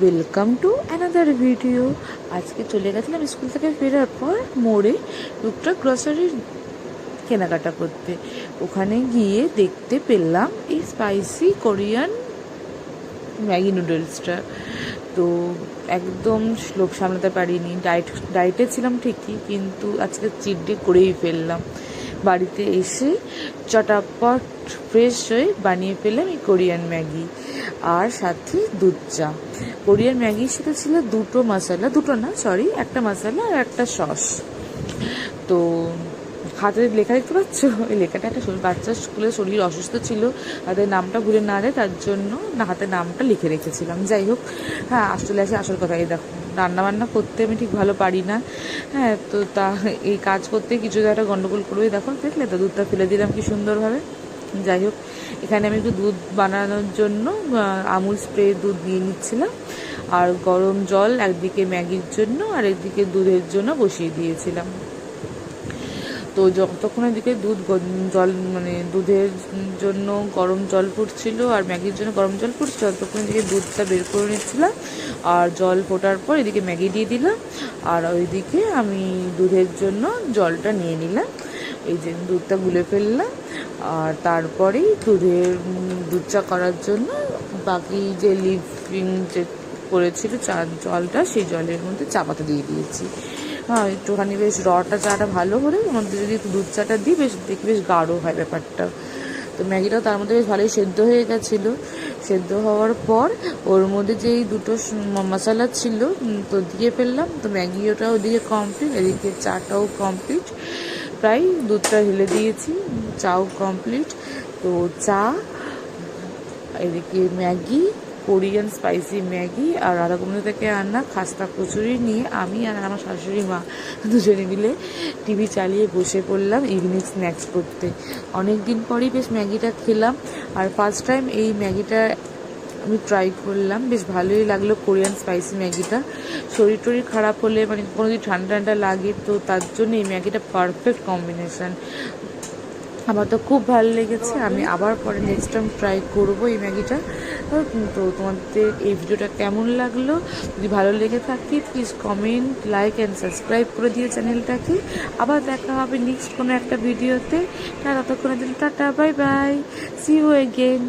Welcome to another video আজকে চলে গেছিলাম স্কুল থেকে ফেরার পর মোড়ে টুকটাক গ্রসারির কেনাকাটা করতে। ওখানে গিয়ে দেখতে পেলাম এই স্পাইসি কোরিয়ান ম্যাগি নুডলসটা তো একদম লোভ সামলাতে পারিনি। ডায়েট ডায়েটে ছিলাম ঠিকই, কিন্তু আজকে চিট ডে করেই ফেললাম। বাড়িতে এসে চটাপট ফ্রেশ হয়ে বানিয়ে ফেললাম এই কোরিয়ান ম্যাগি আর সাথে দুধ চা কোরিয়ান ম্যাগির সাথে ছিল দুটো মশলা, দুটো না সরি একটা মশলা আর একটা সস। তো হাতে লেখা দেখতে পাচ্ছ? ওই লেখাটা একটা বাচ্চার স্কুলে শরীর অসুস্থ ছিল, তাদের নামটা ভুলে না যায় তার জন্য না, হাতে নামটা লিখে রেখেছিলাম। যাই হোক হ্যাঁ আসলে আসে আসল কথা, এই দেখো রান্না বান্না করতে আমি ঠিক ভালো পারি না। হ্যাঁ তো তা, এই কাজ করতে কিছু একটা গন্ডগোল করবে, দেখো, দেখলে তো দুধটা ফেলে দিলাম কি সুন্দরভাবে। যাই হোক, এখানে আমি একটু দুধ বানানোর জন্য আমুল স্প্রে দুধ নিয়ে নিচ্ছিলাম। আর গরম জল একদিকে ম্যাগির জন্য আর একদিকে দুধের জন্য বসিয়ে দিয়েছিলাম। তো যতক্ষণ এদিকে দুধ জল মানে দুধের জন্য গরম জল ফুটছিল আর ম্যাগির জন্য গরম জল ফুটছিল, ততক্ষণ এদিকে দুধটা বের করে নিচ্ছিলাম। আর জল ফোটার পর এদিকে ম্যাগি দিয়ে দিলাম। আর ওইদিকে আমি দুধের জন্য জলটা নিয়ে নিলাম। এই যে দুধটা গুলে ফেললাম। তারপরেই দুধের দুধ চা করার জন্য বাকি যে লিভিং যে করেছিল চা, জলটা, সেই জলের মধ্যে চা পাতা দিয়ে দিয়েছি। হ্যাঁ একটুখানি বেশ রটা চাটা ভালো হলে ওর মধ্যে যদি দুধ চাটা দিই, বেশ দেখি বেশ গাঢ় হয় ব্যাপারটা। তো ম্যাগিটাও তার মধ্যে বেশ ভালোই সেদ্ধ হয়ে গেছিল। সেদ্ধ হওয়ার পর ওর মধ্যে যেই দুটো মশলা ছিল তো দিয়ে ফেললাম। তো ম্যাগি ওটাও ওদিকে কমপ্লিট এদিকে চাটাও কমপ্লিট প্রায় দুধটা ঢেলে দিয়েছি, চাও কমপ্লিট তো চা, এদিকে ম্যাগি, কোরিয়ান স্পাইসি ম্যাগি আর রাধাকুমড়ি থেকে আনা খাস্তা কচুরি নিয়ে আমি আর আমার শাশুড়ি মা দুজনে মিলে টিভি চালিয়ে বসে পড়লাম ইভিনিং স্ন্যাক্স করতে। অনেক দিন পরেই বেশ ম্যাগিটা খেলাম। আর ফার্স্ট টাইম এই ম্যাগিটা আমি ট্রাই করলাম। বেশ ভালোই লাগল কোরিয়ান স্পাইসি ম্যাগিটা। শরীর টরীর খারাপ হলে মানে কোনো যদি ঠান্ডা ঠান্ডা লাগে তো তার জন্য এই ম্যাগিটা পারফেক্ট কম্বিনেশন আমার তো খুব ভালো লেগেছে। আমি আবার পরে নেক্সট টাইম ট্রাই করব এই ম্যাগিটা। তো তোমাদের এই ভিডিওটা কেমন লাগল? যদি ভালো লেগে থাকে please comment like and subscribe করে দিও চ্যানেলটাকে। আবার দেখা হবে নেক্সট কোনো একটা ভিডিওতে। ততক্ষণের জন্য tata bye bye see you again